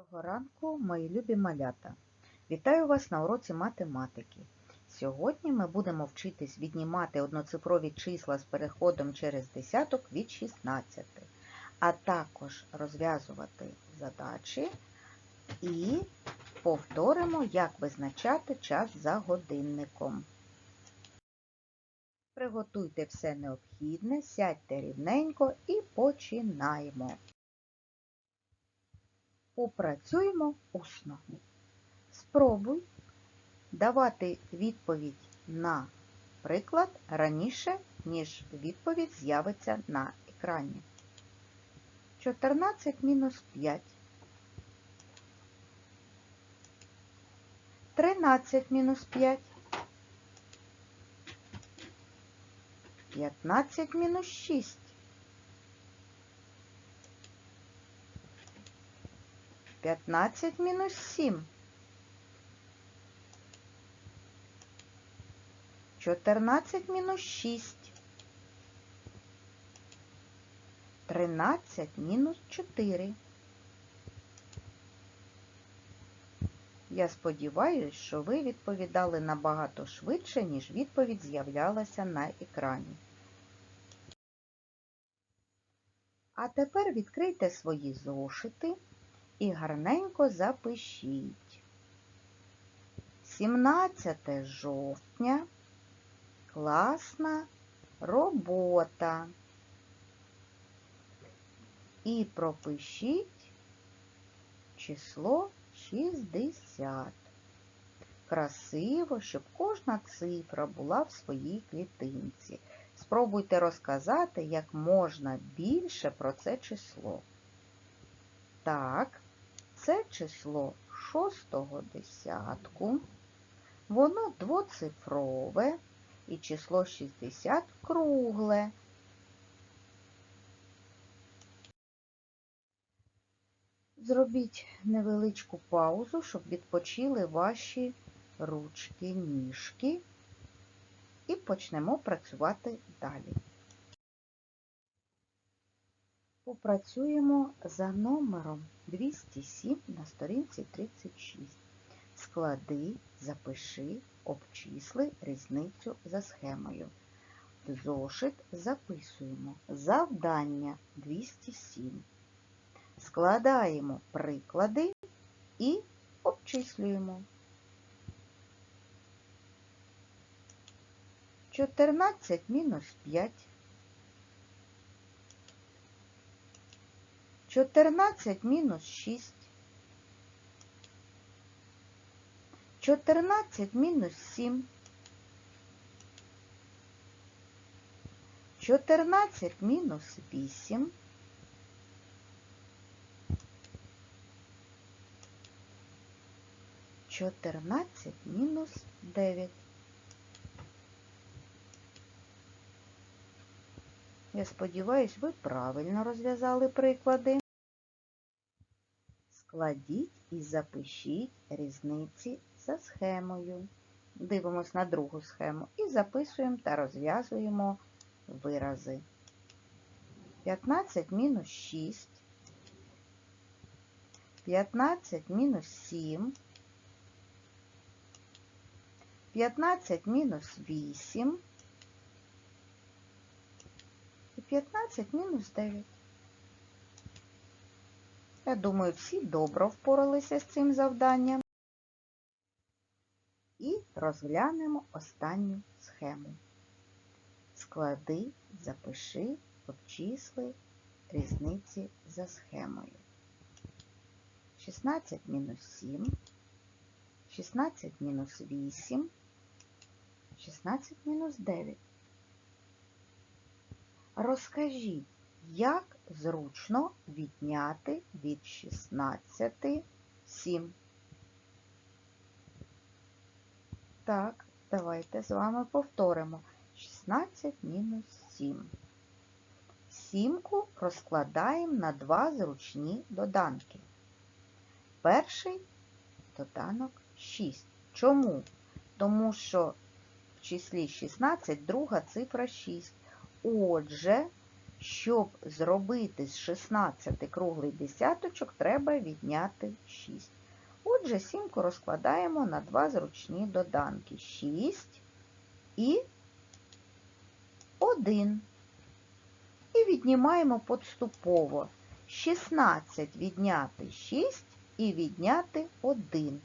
Доброго ранку, мої любі малята! Вітаю вас на уроці математики. Сьогодні ми будемо вчитись віднімати одноцифрові числа з переходом через десяток від 16, а також розв'язувати задачі і повторимо, як визначати час за годинником. Приготуйте все необхідне, сядьте рівненько і починаємо. Попрацюємо усно. Спробуй давати відповідь на приклад раніше, ніж відповідь з'явиться на екрані. 14 мінус 5. 13 мінус 5. 15 мінус 6. 15 мінус 7. 14 мінус 6. 13 мінус 4. Я сподіваюся, що ви відповідали набагато швидше, ніж відповідь з'являлася на екрані. А тепер відкрийте свої зошити і гарненько запишіть. 17 жовтня класна робота. І пропишіть число 60. Красиво, щоб кожна цифра була в своїй клітинці. Спробуйте розказати як можна більше про це число. Так, це число шостого десятку, воно двоцифрове і число 60 кругле. Зробіть невеличку паузу, щоб відпочили ваші ручки, ніжки і почнемо працювати далі. Попрацюємо за номером 207 на сторінці 36. Склади, запиши, обчисли різницю за схемою. Зошит записуємо завдання 207. Складаємо приклади і обчислюємо. 14 мінус 5. 14 мінус 6. 14 мінус 7. 14 мінус 8. 14 мінус 9. Я сподіваюсь, ви правильно розв'язали приклади. Складіть і запишіть різниці за схемою. Дивимось на другу схему і записуємо та розв'язуємо вирази. 15 мінус 6, 15 мінус 7, 15 мінус 8 і 15 мінус 9. Я думаю, всі добре впоралися з цим завданням. І розглянемо останню схему. Склади, запиши, обчисли різниці за схемою. 16 мінус 7, 16 мінус 8, 16 мінус 9. Розкажіть, як зручно відняти від 16 7. Так, давайте з вами повторимо. 16 мінус 7. Сімку розкладаємо на два зручні доданки. Перший доданок 6. Чому? Тому що в числі 16 друга цифра 6. Отже, Щоб зробити з 16 круглий десяточок, треба відняти 6. Отже, сімку розкладаємо на два зручні доданки. 6 і 1. І віднімаємо поступово. 16 відняти 6 і відняти 1.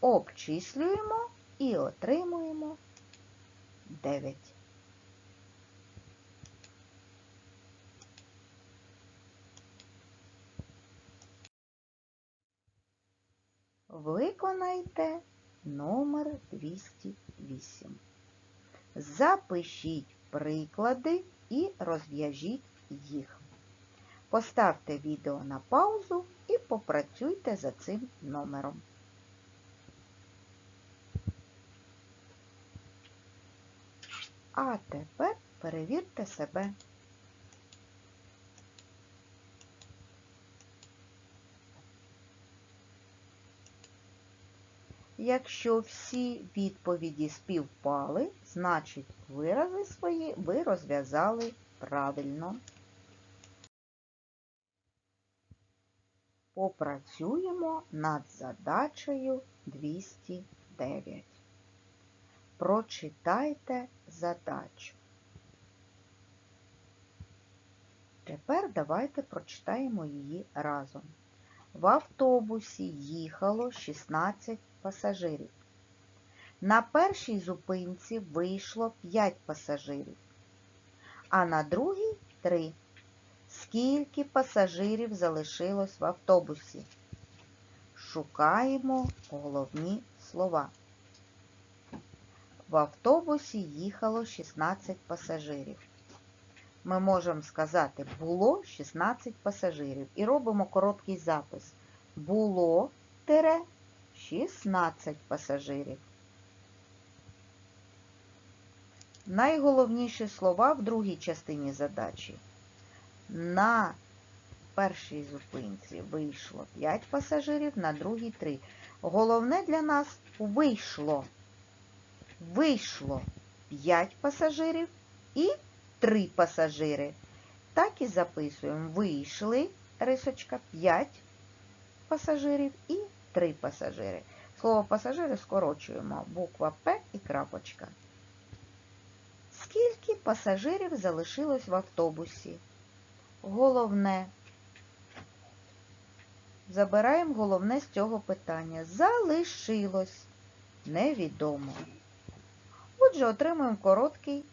Обчислюємо і отримуємо 9. Виконайте номер 208. Запишіть приклади і розв'яжіть їх. Поставте відео на паузу і попрацюйте за цим номером. А тепер перевірте себе. Якщо всі відповіді співпали, значить вирази свої ви розв'язали правильно. Попрацюємо над задачею 209. Прочитайте задачу. Тепер давайте прочитаємо її разом. В автобусі їхало 16 пасажирів. На першій зупинці вийшло 5 пасажирів, а на другій 3. Скільки пасажирів залишилось в автобусі? Шукаємо головні слова. В автобусі їхало 16 пасажирів. Ми можемо сказати, було 16 пасажирів. І робимо короткий запис. Було тире 16 пасажирів. Найголовніші слова в другій частині задачі. На першій зупинці вийшло 5 пасажирів, на другій 3. Головне для нас вийшло. Вийшло 5 пасажирів і 3 пасажири. Так і записуємо. Вийшли рисочка 5 пасажирів і 3 пасажири. Слово пасажири скорочуємо. Буква П і крапочка. Скільки пасажирів залишилось в автобусі? Головне. Забираємо головне з цього питання. Залишилось невідомо. Отже, отримуємо короткий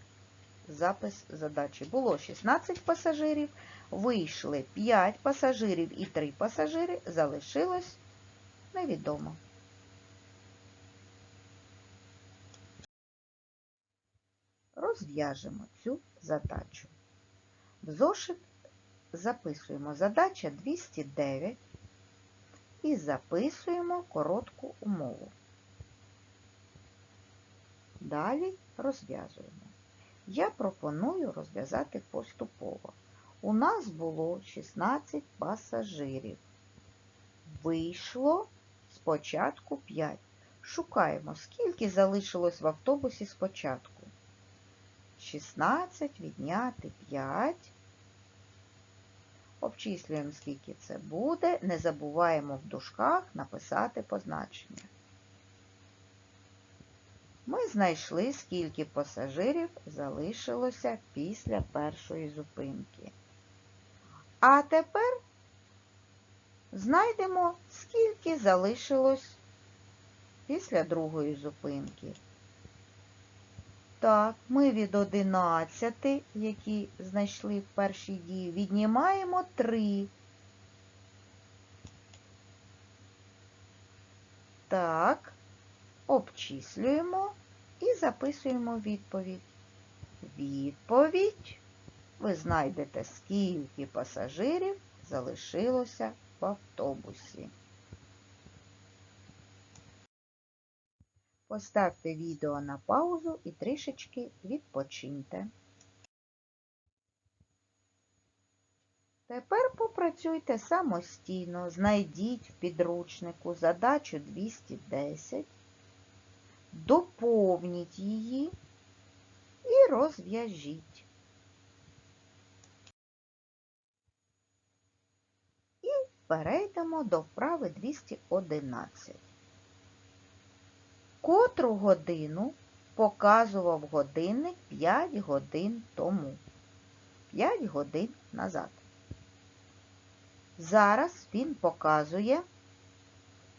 запис задачі. Було 16 пасажирів, вийшли 5 пасажирів і 3 пасажири, залишилось невідомо. Розв'яжемо цю задачу. В зошит записуємо задача 209 і записуємо коротку умову. Далі розв'язуємо. Я пропоную розв'язати поступово. У нас було 16 пасажирів. Вийшло спочатку 5. Шукаємо, скільки залишилось в автобусі спочатку. 16 відняти 5. Обчислюємо, скільки це буде. Не забуваємо в дужках написати позначення. Ми знайшли, скільки пасажирів залишилося після першої зупинки. А тепер знайдемо, скільки залишилось після другої зупинки. Так, ми від 11, які знайшли в першій дії, віднімаємо 3. Так, обчислюємо і записуємо відповідь. Відповідь ви знайдете, скільки пасажирів залишилося автобусі. Поставте відео на паузу і трішечки відпочиньте. Тепер попрацюйте самостійно, знайдіть в підручнику задачу 210, доповніть її і розв'яжіть. Перейдемо до вправи 211. Котру годину показував годинник 5 годин тому. 5 годин назад. Зараз він показує,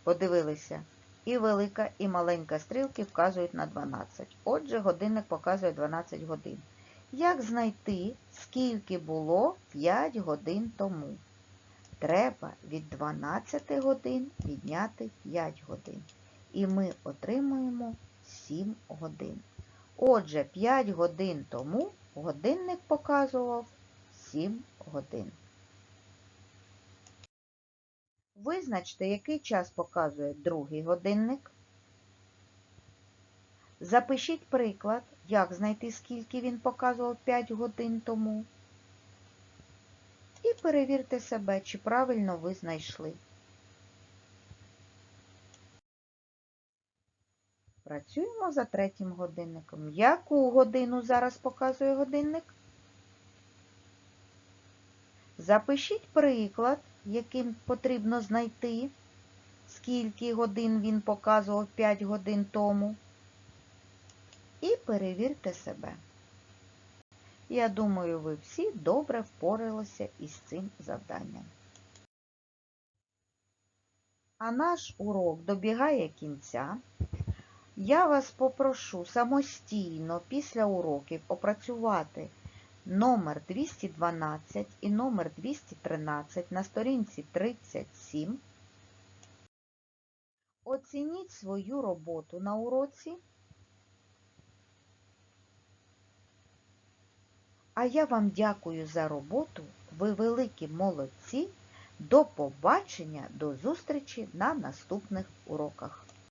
подивилися, і велика, і маленька стрілки вказують на 12. Отже, годинник показує 12 годин. Як знайти, скільки було 5 годин тому? Треба від 12 годин відняти 5 годин. І ми отримуємо 7 годин. Отже, 5 годин тому годинник показував 7 годин. Визначте, який час показує другий годинник. Запишіть приклад, як знайти, скільки він показував 5 годин тому. Перевірте себе, чи правильно ви знайшли. Працюємо за третім годинником. Яку годину зараз показує годинник? Запишіть приклад, яким потрібно знайти, скільки годин він показував 5 годин тому. І перевірте себе. Я думаю, ви всі добре впоралися із цим завданням. А наш урок добігає кінця. Я вас попрошу самостійно після уроків опрацювати номер 212 і номер 213 на сторінці 37. Оцініть свою роботу на уроці. А я вам дякую за роботу. Ви великі молодці. До побачення, до зустрічі на наступних уроках.